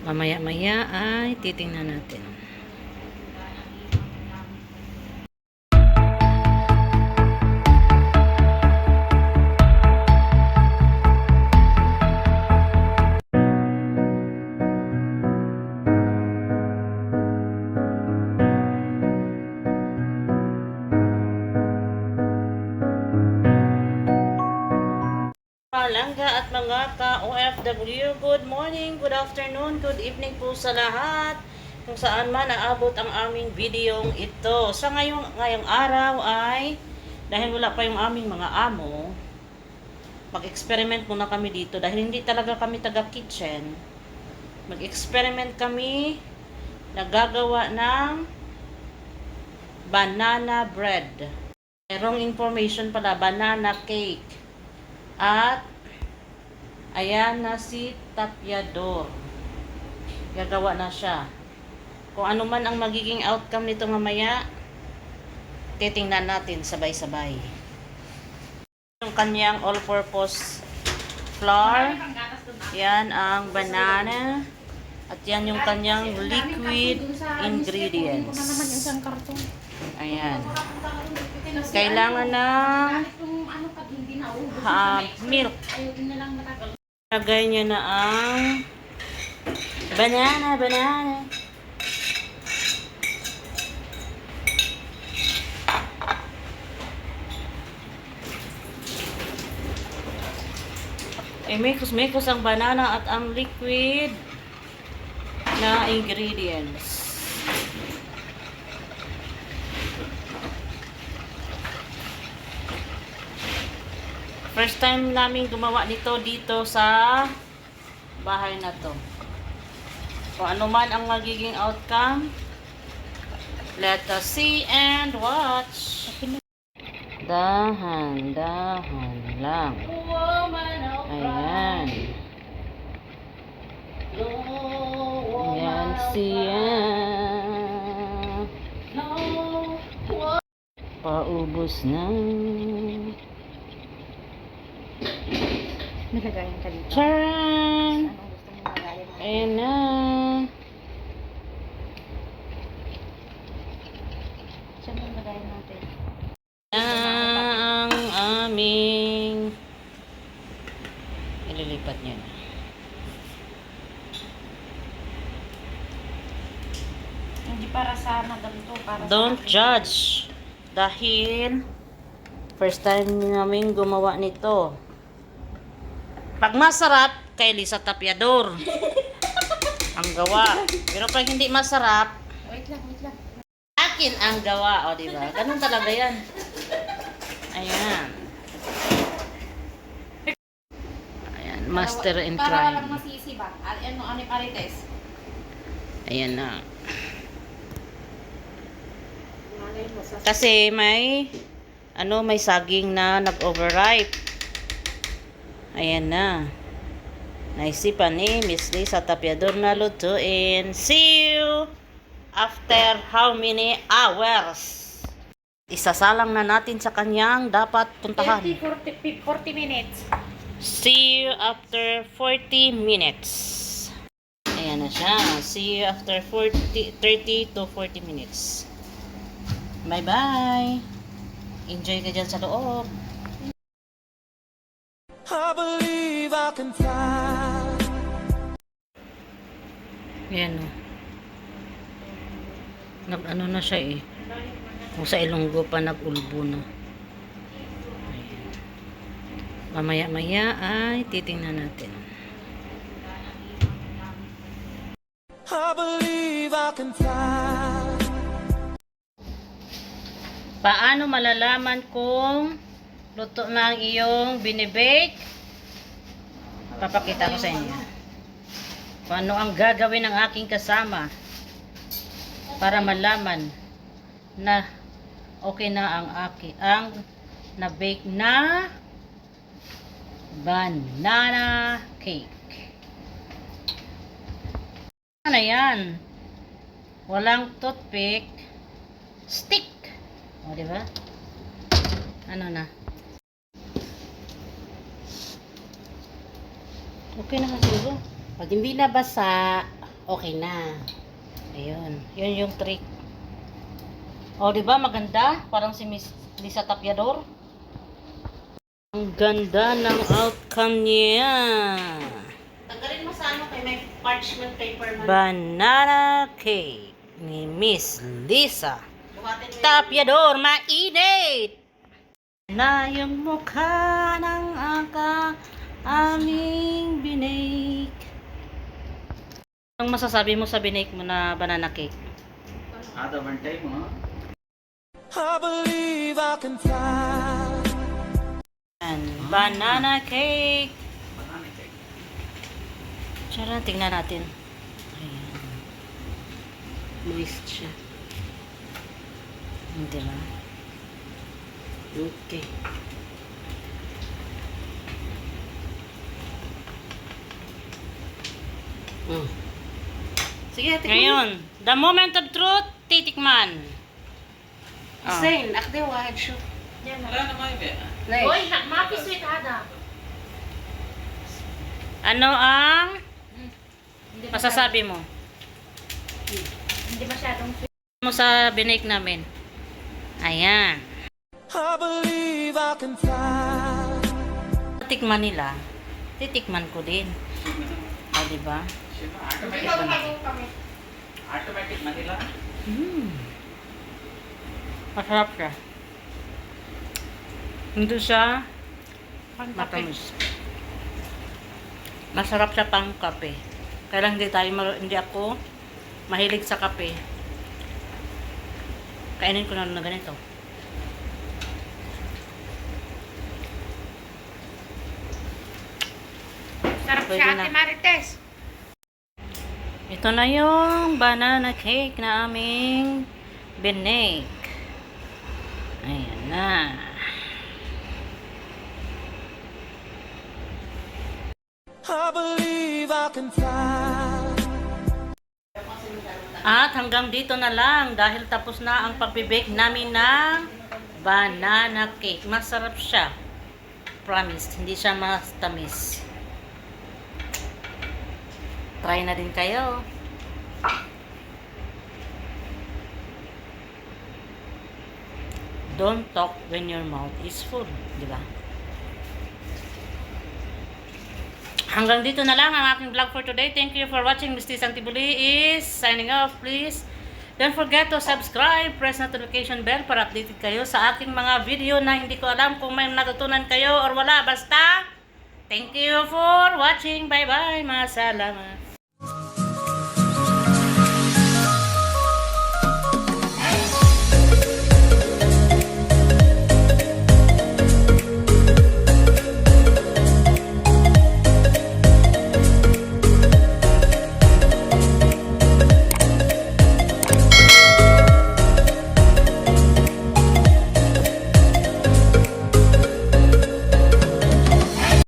Mamaya-maya ay titingnan natin. Mga ka-OFW, good morning, good afternoon, good evening po sa lahat. Kung saan man naabot ang aming videong ito. Sa ngayong, ngayong araw ay, dahil wala pa yung aming mga amo, mag-experiment muna kami dito dahil hindi talaga kami taga-kitchen. Mag-experiment kami nagagawa ng banana bread. Merong information pala, banana cake. At, ayan na si Tapyador. Gagawa na siya. Kung ano man ang magiging outcome nito mamaya, titingnan natin sabay-sabay. Yung kanyang all-purpose flour. Yan ang banana. At yan yung kanyang liquid ingredients. Ayan. Kailangan ng ha, milk. Lagay niya na ang banana, banana. Eh, mekos-mekos ang banana at ang liquid na ingredients. First time namin gumawa nito dito sa bahay na to. Kung ano man ang magiging outcome, let us see and watch. Dahan, dahan lang. Ayan. Ayan siya. Paubos na. Nilagayan ka dito. Charan! Anong gusto mong lagayan? Ayan na. Saan yung lagayan natin? ang aming ililipat niya na. Hindi para sa madam to, para Don't sa judge. Dahil first time namin gumawa nito. Pag masarap, kay Lisa Tapiador. ang gawa. Pero pag hindi masarap, Wait lang, wait lang. akin ang gawa. O, di ba? Ganun talaga yan. Ayan. Ayan, master and Para try. walang masisi ba? Ano, ano parites? Ayan na. Kasi may ano may saging na nag-overripe. Ayan na. Naisipan ni Miss Lisa Tapiador na lutuin. See you after how many hours? Isasalang na natin sa kanyang dapat puntahan. 30, 40, 40 minutes. See you after 40 minutes. Ayan na siya. See you after 40, 30 to 40 minutes. Bye-bye. Enjoy ka dyan sa loob. I believe I can fly. Ayan o. Nag ano na siya eh. Kung sa Ilonggo pa nag-ulbo na. Ayan. Mamaya-maya ay titingnan natin. I believe I can fly. Paano malalaman kung luto na ang iyong binibake? Papakita ko sa inyo. Paano ang gagawin ng aking kasama para malaman na okay na ang aki ang na-bake na banana cake. Ano yan? Walang toothpick. Stick. O, di ba? Ano na? Okay na kasi siguro. Pag hindi nabasa, Okay na. Ayun. Yun yung trick. O, di ba maganda? Parang si Miss Lisa Tapiador. Ang ganda ng outcome niya. Tanggalin mo sa ano kay may parchment paper man. Banana cake ni Miss Lisa. Tapiador. Mainit! Na yung mukha ng aka aming binake. Ang masasabi mo sa binake mo na banana cake? Ada bantay mo. I believe I can fly. And banana cake. Banana. Tara, tingnan natin. Ayan. Moist siya. Hindi lang. Okay. Mm. Sige, tikman. Ngayon, the moment of truth, titikman. Ah. Oh. Zain, akde wahid shu. Wala na may be. Hoy, nagmapi sweet ada. Ano ang hmm. masasabi mo? Hindi masyadong sweet. mo sa binake namin. Ayan. I believe I can fly. Titikman nila. Titikman ko din. Ah, o, diba? Automatic Manila. Mm. Masarap siya. Hindi siya matamis. Masarap siya pang kape. Kaya lang hindi tayo, hindi ako mahilig sa kape. Kainin ko na na ganito. Sarap Pwede siya, Ate Marites. Ito na yung banana cake na aming binake. Ayan na. I believe I can fly. At hanggang dito na lang dahil tapos na ang pagbibake namin ng banana cake. Masarap siya. Promise, hindi siya mas tamis. Try na din kayo. Don't talk when your mouth is full. Di ba? Hanggang dito na lang ang aking vlog for today. Thank you for watching. Misty Santibuli is signing off. Please don't forget to subscribe, press notification bell para updated kayo sa aking mga video na hindi ko alam kung may natutunan kayo or wala. Basta, thank you for watching. Bye-bye. Masalamat.